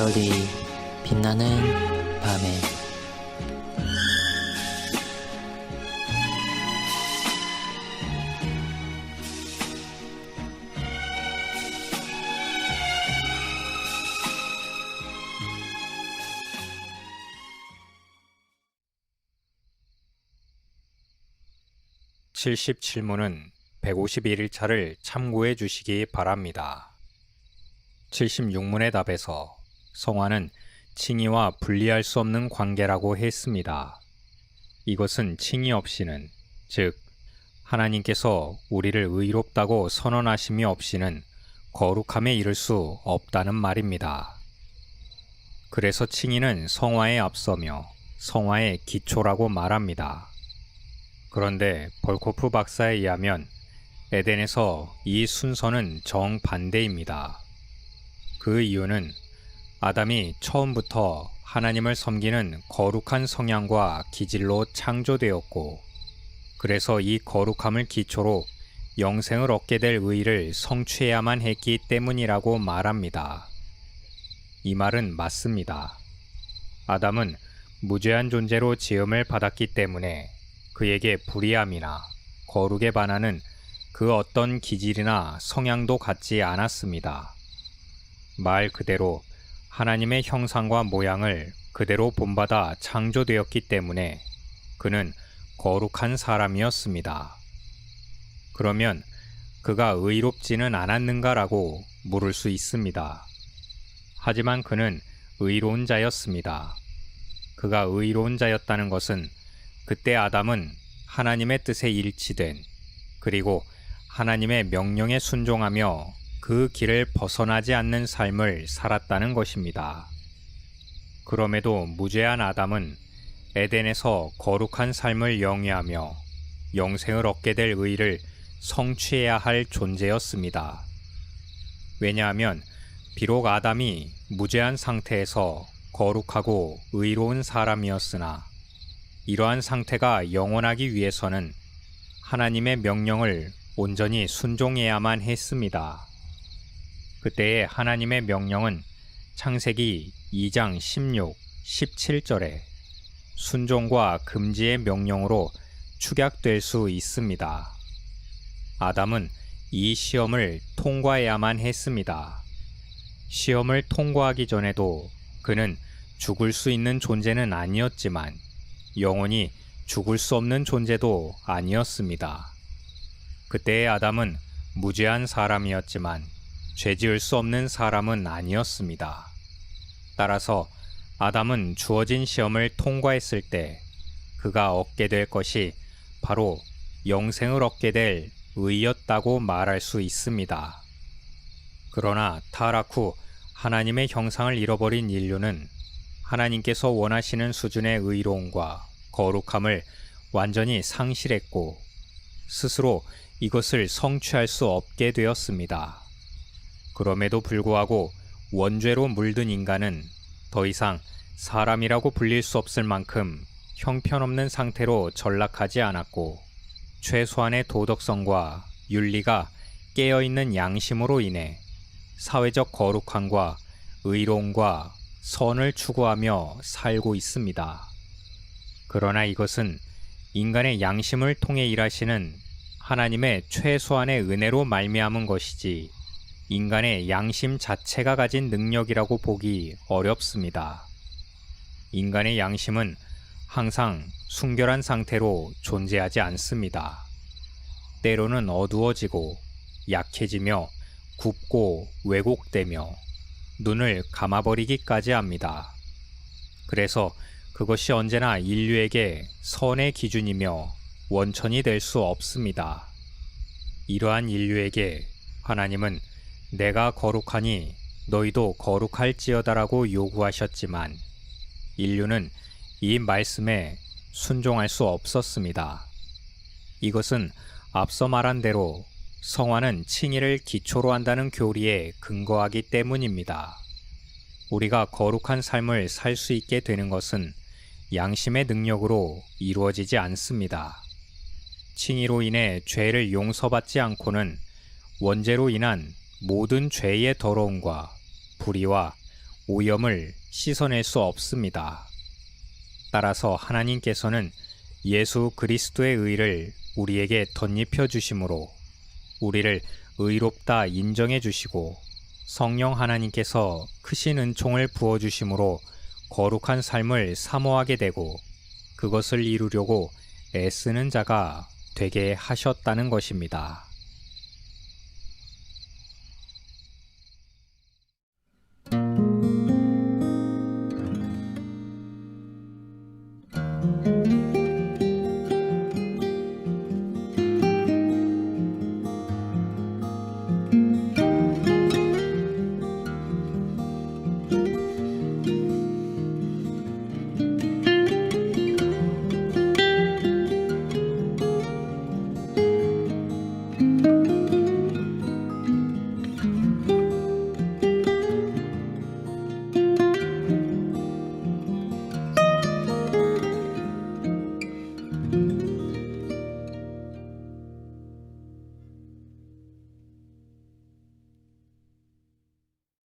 별이 빛나는 밤에 칠십칠 문은 151일차를 참고해 주시기 바랍니다. 76문의 답에서 성화는 칭의와 분리할 수 없는 관계라고 했습니다. 이것은 칭의 없이는, 즉, 하나님께서 우리를 의롭다고 선언하심이 없이는 거룩함에 이를 수 없다는 말입니다. 그래서 칭의는 성화에 앞서며 성화의 기초라고 말합니다. 그런데 벌코프 박사에 의하면 에덴에서 이 순서는 정반대입니다. 그 이유는 아담이 처음부터 하나님을 섬기는 거룩한 성향과 기질로 창조되었고, 그래서 이 거룩함을 기초로 영생을 얻게 될 의의를 성취해야만 했기 때문이라고 말합니다. 이 말은 맞습니다. 아담은 무죄한 존재로 지음을 받았기 때문에 그에게 불의함이나 거룩에 반하는 그 어떤 기질이나 성향도 갖지 않았습니다. 말 그대로 하나님의 형상과 모양을 그대로 본받아 창조되었기 때문에 그는 거룩한 사람이었습니다. 그러면 그가 의롭지는 않았는가라고 물을 수 있습니다. 하지만 그는 의로운 자였습니다. 그가 의로운 자였다는 것은 그때 아담은 하나님의 뜻에 일치된 그리고 하나님의 명령에 순종하며 그 길을 벗어나지 않는 삶을 살았다는 것입니다. 그럼에도 무죄한 아담은 에덴에서 거룩한 삶을 영위하며 영생을 얻게 될 의를 성취해야 할 존재였습니다. 왜냐하면 비록 아담이 무죄한 상태에서 거룩하고 의로운 사람이었으나 이러한 상태가 영원하기 위해서는 하나님의 명령을 온전히 순종해야만 했습니다. 그때의 하나님의 명령은 창세기 2장 16, 17절에 순종과 금지의 명령으로 축약될 수 있습니다. 아담은 이 시험을 통과해야만 했습니다. 시험을 통과하기 전에도 그는 죽을 수 있는 존재는 아니었지만 영원히 죽을 수 없는 존재도 아니었습니다. 그때의 아담은 무죄한 사람이었지만 죄 지을 수 없는 사람은 아니었습니다. 따라서 아담은 주어진 시험을 통과했을 때 그가 얻게 될 것이 바로 영생을 얻게 될 의였다고 말할 수 있습니다. 그러나 타락 후 하나님의 형상을 잃어버린 인류는 하나님께서 원하시는 수준의 의로움과 거룩함을 완전히 상실했고 스스로 이것을 성취할 수 없게 되었습니다. 그럼에도 불구하고 원죄로 물든 인간은 더 이상 사람이라고 불릴 수 없을 만큼 형편없는 상태로 전락하지 않았고 최소한의 도덕성과 윤리가 깨어있는 양심으로 인해 사회적 거룩함과 의로움과 선을 추구하며 살고 있습니다. 그러나 이것은 인간의 양심을 통해 일하시는 하나님의 최소한의 은혜로 말미암은 것이지 인간의 양심 자체가 가진 능력이라고 보기 어렵습니다. 인간의 양심은 항상 순결한 상태로 존재하지 않습니다. 때로는 어두워지고 약해지며 굽고 왜곡되며 눈을 감아버리기까지 합니다. 그래서 그것이 언제나 인류에게 선의 기준이며 원천이 될 수 없습니다. 이러한 인류에게 하나님은 내가 거룩하니 너희도 거룩할지어다라고 요구하셨지만 인류는 이 말씀에 순종할 수 없었습니다. 이것은 앞서 말한 대로 성화는 칭의를 기초로 한다는 교리에 근거하기 때문입니다. 우리가 거룩한 삶을 살 수 있게 되는 것은 양심의 능력으로 이루어지지 않습니다. 칭의로 인해 죄를 용서받지 않고는 원죄로 인한 모든 죄의 더러움과 불의와 오염을 씻어낼 수 없습니다. 따라서 하나님께서는 예수 그리스도의 의를 우리에게 덧입혀 주심으로 우리를 의롭다 인정해 주시고 성령 하나님께서 크신 은총을 부어 주심으로 거룩한 삶을 사모하게 되고 그것을 이루려고 애쓰는 자가 되게 하셨다는 것입니다.